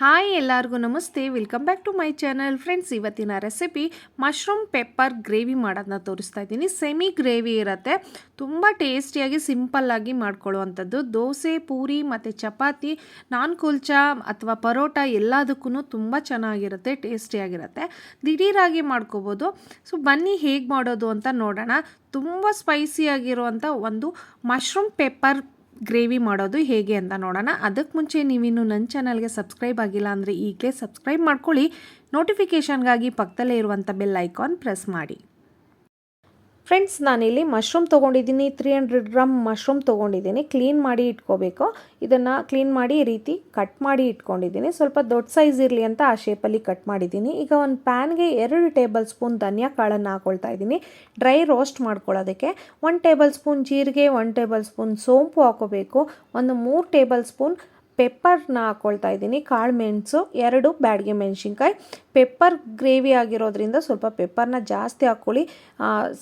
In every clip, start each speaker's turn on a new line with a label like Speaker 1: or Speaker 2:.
Speaker 1: Hi ಎಲ್ಲರಿಗೂ ನಮಸ್ತೆ. Welcome back to my channel. Friends, ಇವತ್ತಿನ ರೆಸಿಪಿ ಮಶ್ರೂಮ್ ಪೆಪ್ಪರ್ ಗ್ರೇವಿ ಮಾಡೋದನ್ನ ತೋರಿಸ್ತಾ ಇದ್ದೀನಿ. ಸೆಮಿ ಗ್ರೇವಿ ಇರುತ್ತೆ. ತುಂಬ ಟೇಸ್ಟಿಯಾಗಿ ಸಿಂಪಲ್ಲಾಗಿ ಮಾಡ್ಕೊಳ್ಳುವಂಥದ್ದು. ದೋಸೆ, ಪೂರಿ ಮತ್ತು ಚಪಾತಿ, ನಾನ್ ಕುಲ್ಚಾ ಅಥವಾ ಪರೋಟ ಎಲ್ಲದಕ್ಕೂ ತುಂಬ ಚೆನ್ನಾಗಿರುತ್ತೆ, ಟೇಸ್ಟಿಯಾಗಿರುತ್ತೆ. ದಿಢೀರಾಗಿ ಮಾಡ್ಕೋಬೋದು. ಸೊ, ಬನ್ನಿ ಹೇಗೆ ಮಾಡೋದು ಅಂತ ನೋಡೋಣ. ತುಂಬ ಸ್ಪೈಸಿಯಾಗಿರುವಂಥ ಒಂದು ಮಶ್ರೂಮ್ ಪೆಪ್ಪರ್ ಗ್ರೇವಿ ಮಾಡೋದು ಹೇಗೆ ಅಂತ ನೋಡೋಣ. ಅದಕ್ಕೆ ಮುಂಚೆ ನೀವಿನ್ನು ನನ್ನ ಚಾನಲ್ಗೆ ಸಬ್ಸ್ಕ್ರೈಬ್ ಆಗಿಲ್ಲ ಅಂದರೆ ಈಗಲೇ ಸಬ್ಸ್ಕ್ರೈಬ್ ಮಾಡ್ಕೊಳ್ಳಿ. ನೋಟಿಫಿಕೇಷನ್ಗಾಗಿ ಪಕ್ಕದಲ್ಲೇ ಇರುವಂಥ ಬೆಲ್ ಐಕಾನ್ ಪ್ರೆಸ್ ಮಾಡಿ. ಫ್ರೆಂಡ್ಸ್ ನಾನಿಲ್ಲಿ ಮಶ್ರೂಮ್ ತೊಗೊಂಡಿದ್ದೀನಿ ತ್ರೀ ಹಂಡ್ರೆಡ್ ಗ್ರಾಮ್ ಮಶ್ರೂಮ್ ತೊಗೊಂಡಿದ್ದೀನಿ. ಕ್ಲೀನ್ ಮಾಡಿ ಇಟ್ಕೋಬೇಕು. ಇದನ್ನು ಕ್ಲೀನ್ ಮಾಡಿ ಈ ರೀತಿ ಕಟ್ ಮಾಡಿ ಇಟ್ಕೊಂಡಿದ್ದೀನಿ. ಸ್ವಲ್ಪ ದೊಡ್ಡ ಸೈಜ್ ಇರಲಿ ಅಂತ ಆ ಶೇಪಲ್ಲಿ ಕಟ್ ಮಾಡಿದ್ದೀನಿ. ಈಗ ಒಂದು ಪ್ಯಾನ್ಗೆ ಎರಡು ಟೇಬಲ್ ಸ್ಪೂನ್ ಧನಿಯಾ ಕಾಳನ್ನು ಹಾಕೊಳ್ತಾ ಇದ್ದೀನಿ. ಡ್ರೈ ರೋಸ್ಟ್ ಮಾಡ್ಕೊಳ್ಳೋದಕ್ಕೆ ಒಂದು ಟೇಬಲ್ ಸ್ಪೂನ್ ಜೀರಿಗೆ ಒನ್ ಟೇಬಲ್ ಸ್ಪೂನ್ ಸೋಂಪು ಹಾಕೋಬೇಕು. ಒಂದು ಮೂರು ಟೇಬಲ್ ಸ್ಪೂನ್ ಪೆಪ್ಪರ್ನ ಹಾಕ್ಕೊಳ್ತಾ ಇದ್ದೀನಿ. ಕಾಳು ಮೆಣಸು, ಎರಡು ಬ್ಯಾಡ್ಗೆ ಮೆಣಸಿನ್ಕಾಯಿ. ಪೆಪ್ಪರ್ ಗ್ರೇವಿ ಆಗಿರೋದ್ರಿಂದ ಸ್ವಲ್ಪ ಪೆಪ್ಪರ್ನ ಜಾಸ್ತಿ ಹಾಕ್ಕೊಳ್ಳಿ.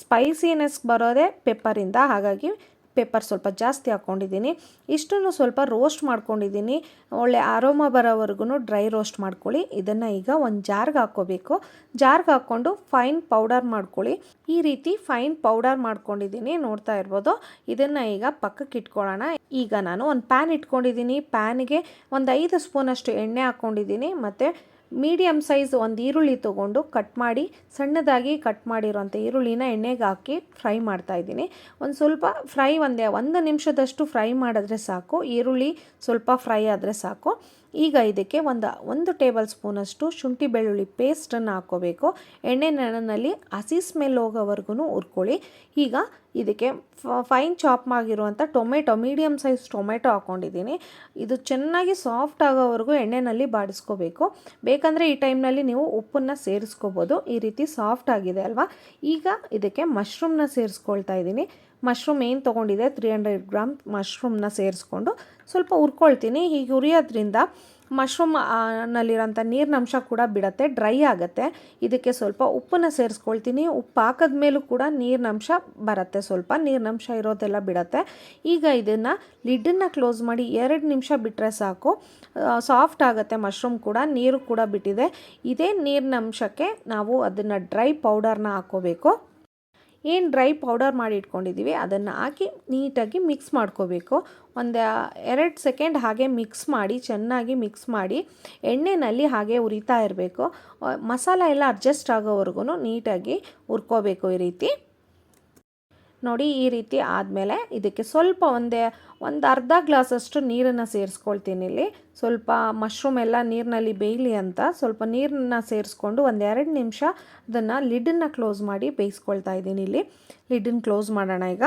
Speaker 1: ಸ್ಪೈಸಿನೆಸ್ ಬರೋದೇ ಪೆಪ್ಪರಿಂದ. ಹಾಗಾಗಿ ಪೆಪ್ಪರ್ ಸ್ವಲ್ಪ ಜಾಸ್ತಿ ಹಾಕ್ಕೊಂಡಿದ್ದೀನಿ. ಇಷ್ಟನ್ನು ಸ್ವಲ್ಪ ರೋಸ್ಟ್ ಮಾಡ್ಕೊಂಡಿದ್ದೀನಿ. ಒಳ್ಳೆ ಆರೋಮ ಬರೋವರೆಗೂ ಡ್ರೈ ರೋಸ್ಟ್ ಮಾಡ್ಕೊಳ್ಳಿ. ಇದನ್ನು ಈಗ ಒಂದು ಜಾರ್ಗೆ ಹಾಕ್ಕೋಬೇಕು. ಜಾರ್ಗೆ ಹಾಕ್ಕೊಂಡು ಫೈನ್ ಪೌಡರ್ ಮಾಡ್ಕೊಳ್ಳಿ. ಈ ರೀತಿ ಫೈನ್ ಪೌಡರ್ ಮಾಡ್ಕೊಂಡಿದ್ದೀನಿ. ನೋಡ್ತಾ ಇರ್ಬೋದು. ಇದನ್ನು ಈಗ ಪಕ್ಕಕ್ಕೆ ಇಟ್ಕೊಳ್ಳೋಣ ಈಗ ನಾನು ಒಂದು ಪ್ಯಾನ್ ಇಟ್ಕೊಂಡಿದ್ದೀನಿ. ಪ್ಯಾನ್ಗೆ ಒಂದು ಐದು ಸ್ಪೂನಷ್ಟು ಎಣ್ಣೆ ಹಾಕ್ಕೊಂಡಿದ್ದೀನಿ. ಮತ್ತು ಮೀಡಿಯಮ್ ಸೈಜ್ ಒಂದು ಈರುಳ್ಳಿ ತೊಗೊಂಡು ಕಟ್ ಮಾಡಿ, ಸಣ್ಣದಾಗಿ ಕಟ್ ಮಾಡಿರೋಂಥ ಈರುಳ್ಳಿನ ಎಣ್ಣೆಗೆ ಹಾಕಿ ಫ್ರೈ ಮಾಡ್ತಾಯಿದ್ದೀನಿ ಒಂದು ಸ್ವಲ್ಪ ಫ್ರೈ ಒಂದೇ, ಒಂದು ನಿಮಿಷದಷ್ಟು ಫ್ರೈ ಮಾಡಿದ್ರೆ ಸಾಕು. ಈರುಳ್ಳಿ ಸ್ವಲ್ಪ ಫ್ರೈ ಆದರೆ ಸಾಕು. ಈಗ ಇದಕ್ಕೆ ಒಂದು ಒಂದು ಟೇಬಲ್ ಸ್ಪೂನಷ್ಟು ಶುಂಠಿ ಬೆಳ್ಳುಳ್ಳಿ ಪೇಸ್ಟನ್ನು ಹಾಕ್ಕೋಬೇಕು. ಎಣ್ಣೆ ನೆನಲ್ಲಿ ಹಸಿ ಸ್ಮೆಲ್ ಹೋಗೋವರೆಗೂ ಹುರ್ಕೊಳ್ಳಿ. ಈಗ ಇದಕ್ಕೆ ಫೈನ್ ಚಾಪ್ ಆಗಿರುವಂಥ ಟೊಮೆಟೊ ಮೀಡಿಯಮ್ ಸೈಜ್ ಟೊಮೆಟೊ ಹಾಕ್ಕೊಂಡಿದ್ದೀನಿ. ಇದು ಚೆನ್ನಾಗಿ ಸಾಫ್ಟ್ ಆಗೋವರೆಗೂ ಎಣ್ಣೆನಲ್ಲಿ ಬಾಡಿಸ್ಕೋಬೇಕು. ಬೇಕಂದರೆ ಈ ಟೈಮ್ನಲ್ಲಿ ನೀವು ಉಪ್ಪನ್ನು ಸೇರಿಸ್ಕೋಬೋದು. ಈ ರೀತಿ ಸಾಫ್ಟ್ ಆಗಿದೆ ಅಲ್ವಾ? ಈಗ ಇದಕ್ಕೆ ಮಶ್ರೂಮ್ನ ಸೇರಿಸ್ಕೊಳ್ತಾ ಇದ್ದೀನಿ. ಮಶ್ರೂಮ್ ಏನು ತೊಗೊಂಡಿದೆ? ತ್ರೀ ಹಂಡ್ರೆಡ್ ಗ್ರಾಮ್ ಮಶ್ರೂಮ್ನ ಸೇರಿಸ್ಕೊಂಡು ಸ್ವಲ್ಪ ಹುರ್ಕೊಳ್ತೀನಿ. ಹೀಗೆ ಹುರಿಯೋದ್ರಿಂದ ಮಶ್ರೂಮ್ ನಲ್ಲಿರೋಂಥ ನೀರಿನಂಶ ಕೂಡ ಬಿಡುತ್ತೆ, ಡ್ರೈ ಆಗುತ್ತೆ. ಇದಕ್ಕೆ ಸ್ವಲ್ಪ ಉಪ್ಪನ್ನು ಸೇರಿಸ್ಕೊಳ್ತೀನಿ. ಉಪ್ಪು ಹಾಕಿದ ಮೇಲೂ ಕೂಡ ನೀರಿನಂಶ ಬರುತ್ತೆ. ಸ್ವಲ್ಪ ನೀರಿನಂಶ ಇರೋದೆಲ್ಲ ಬಿಡುತ್ತೆ. ಈಗ ಇದನ್ನು ಲಿಡ್ಡನ್ನು ಕ್ಲೋಸ್ ಮಾಡಿ ಎರಡು ನಿಮಿಷ ಬಿಟ್ಟರೆ ಸಾಕು. ಸಾಫ್ಟ್ ಆಗುತ್ತೆ ಮಶ್ರೂಮ್ ಕೂಡ, ನೀರು ಕೂಡ ಬಿಟ್ಟಿದೆ. ಇದೇ ನೀರಿನಂಶಕ್ಕೆ ನಾವು ಅದನ್ನು ಡ್ರೈ ಪೌಡರ್ನ ಹಾಕ್ಕೋಬೇಕು ಏನು ಡ್ರೈ ಪೌಡರ್ ಮಾಡಿ ಇಟ್ಕೊಂಡಿದ್ದೀವಿ ಅದನ್ನು ಹಾಕಿ ನೀಟಾಗಿ ಮಿಕ್ಸ್ ಮಾಡ್ಕೋಬೇಕು. ಒಂದು ಎರಡು ಸೆಕೆಂಡ್ ಹಾಗೆ ಮಿಕ್ಸ್ ಮಾಡಿ, ಚೆನ್ನಾಗಿ ಮಿಕ್ಸ್ ಮಾಡಿ ಎಣ್ಣೆಯಲ್ಲಿ ಹಾಗೆ ಉರಿತಾ ಇರಬೇಕು. ಮಸಾಲ ಎಲ್ಲ ಅಡ್ಜಸ್ಟ್ ಆಗೋವರೆಗೂ ನೀಟಾಗಿ ಹುರ್ಕೋಬೇಕು ಈ ರೀತಿ. ನೋಡಿ ಈ ರೀತಿ ಆದಮೇಲೆ ಇದಕ್ಕೆ ಸ್ವಲ್ಪ ಒಂದೇ, ಒಂದು ಅರ್ಧ ಗ್ಲಾಸಷ್ಟು ನೀರನ್ನು ಸೇರಿಸ್ಕೊಳ್ತೀನಿ ಇಲ್ಲಿ. ಸ್ವಲ್ಪ ಮಶ್ರೂಮ್ ಎಲ್ಲ ನೀರಿನಲ್ಲಿ ಬೇಯಲಿ ಅಂತ ಸ್ವಲ್ಪ ನೀರನ್ನ ಸೇರಿಸ್ಕೊಂಡು ಒಂದು ಎರಡು ನಿಮಿಷ ಅದನ್ನು ಲಿಡನ್ನು ಕ್ಲೋಸ್ ಮಾಡಿ ಬೇಯಿಸ್ಕೊಳ್ತಾ ಇದ್ದೀನಿ ಇಲ್ಲಿ. ಲಿಡನ್ನು ಕ್ಲೋಸ್ ಮಾಡೋಣ ಈಗ.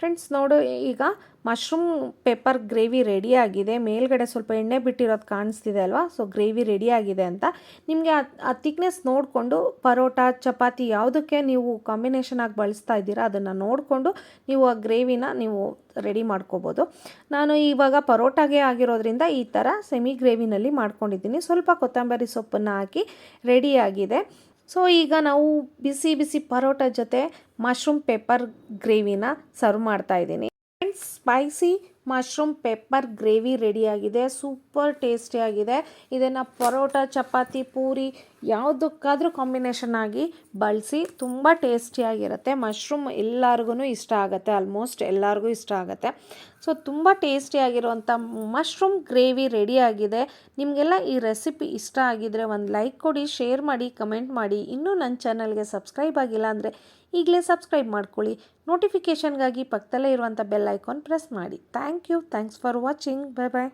Speaker 1: ಫ್ರೆಂಡ್ಸ್ ನೋಡು ಈಗ ಮಶ್ರೂಮ್ ಪೇಪರ್ ಗ್ರೇವಿ ರೆಡಿಯಾಗಿದೆ ಮೇಲ್ಗಡೆ ಸ್ವಲ್ಪ ಎಣ್ಣೆ ಬಿಟ್ಟಿರೋದು ಕಾಣಿಸ್ತಿದೆ ಅಲ್ವಾ? ಸೊ ಗ್ರೇವಿ ರೆಡಿಯಾಗಿದೆ ಅಂತ. ನಿಮಗೆ ಆ ತಿಕ್ನೆಸ್ ನೋಡಿಕೊಂಡು ಪರೋಟ, ಚಪಾತಿ ಯಾವುದಕ್ಕೆ ನೀವು ಕಾಂಬಿನೇಷನ್ ಆಗಿ ಬಳಸ್ತಾ ಇದ್ದೀರಾ ಅದನ್ನು ನೋಡಿಕೊಂಡು ನೀವು ಆ ಗ್ರೇವಿನ ನೀವು ರೆಡಿ ಮಾಡ್ಕೋಬೋದು. ನಾನು ಇವಾಗ ಪರೋಟಾಗೆ ಆಗಿರೋದ್ರಿಂದ ಈ ಥರ ಸೆಮಿ ಗ್ರೇವಿನಲ್ಲಿ ಮಾಡ್ಕೊಂಡಿದ್ದೀನಿ. ಸ್ವಲ್ಪ ಕೊತ್ತಂಬರಿ ಸೊಪ್ಪನ್ನು ಹಾಕಿ ರೆಡಿಯಾಗಿದೆ ಸೊ ಈಗ ನಾವು ಬಿಸಿ ಬಿಸಿ ಪರೋಟ ಜೊತೆ ಮಶ್ರೂಮ್ ಪೆಪ್ಪರ್ ಗ್ರೇವಿನ ಸರ್ವ್ ಮಾಡ್ತಾ ಇದ್ದೀನಿ. Friends spicy mushroom pepper gravy ರೆಡಿಯಾಗಿದೆ ಸೂಪರ್ ಟೇಸ್ಟಿಯಾಗಿದೆ ಇದನ್ನು ಪರೋಟ, ಚಪಾತಿ, ಪೂರಿ ಯಾವುದಕ್ಕಾದರೂ ಕಾಂಬಿನೇಷನ್ ಆಗಿ ಬಳಸಿ ತುಂಬ ಟೇಸ್ಟಿಯಾಗಿರುತ್ತೆ ಮಶ್ರೂಮ್ ಎಲ್ಲರಿಗೂ ಇಷ್ಟ ಆಗುತ್ತೆ. ಆಲ್ಮೋಸ್ಟ್ ಎಲ್ಲರಿಗೂ ಇಷ್ಟ ಆಗುತ್ತೆ. ಸೊ ತುಂಬ ಟೇಸ್ಟಿಯಾಗಿರುವಂಥ ಮಶ್ರೂಮ್ ಗ್ರೇವಿ ರೆಡಿಯಾಗಿದೆ ನಿಮಗೆಲ್ಲ ಈ ರೆಸಿಪಿ ಇಷ್ಟ ಆಗಿದರೆ ಒಂದು ಲೈಕ್ ಕೊಡಿ, ಶೇರ್ ಮಾಡಿ, ಕಮೆಂಟ್ ಮಾಡಿ. ಇನ್ನೂ ನನ್ನ ಚಾನಲ್ಗೆ ಸಬ್ಸ್ಕ್ರೈಬ್ ಆಗಿಲ್ಲ ಅಂದರೆ ಈಗಲೇ ಸಬ್ಸ್ಕ್ರೈಬ್ ಮಾಡ್ಕೊಳ್ಳಿ. ನೋಟಿಫಿಕೇಷನ್ಗಾಗಿ ಪಕ್ಕದಲ್ಲೇ ಇರುವಂಥ ಬೆಲ್ ಐಕಾನ್ ಪ್ರೆಸ್ ಮಾಡಿ. Thank you thanks for watching bye bye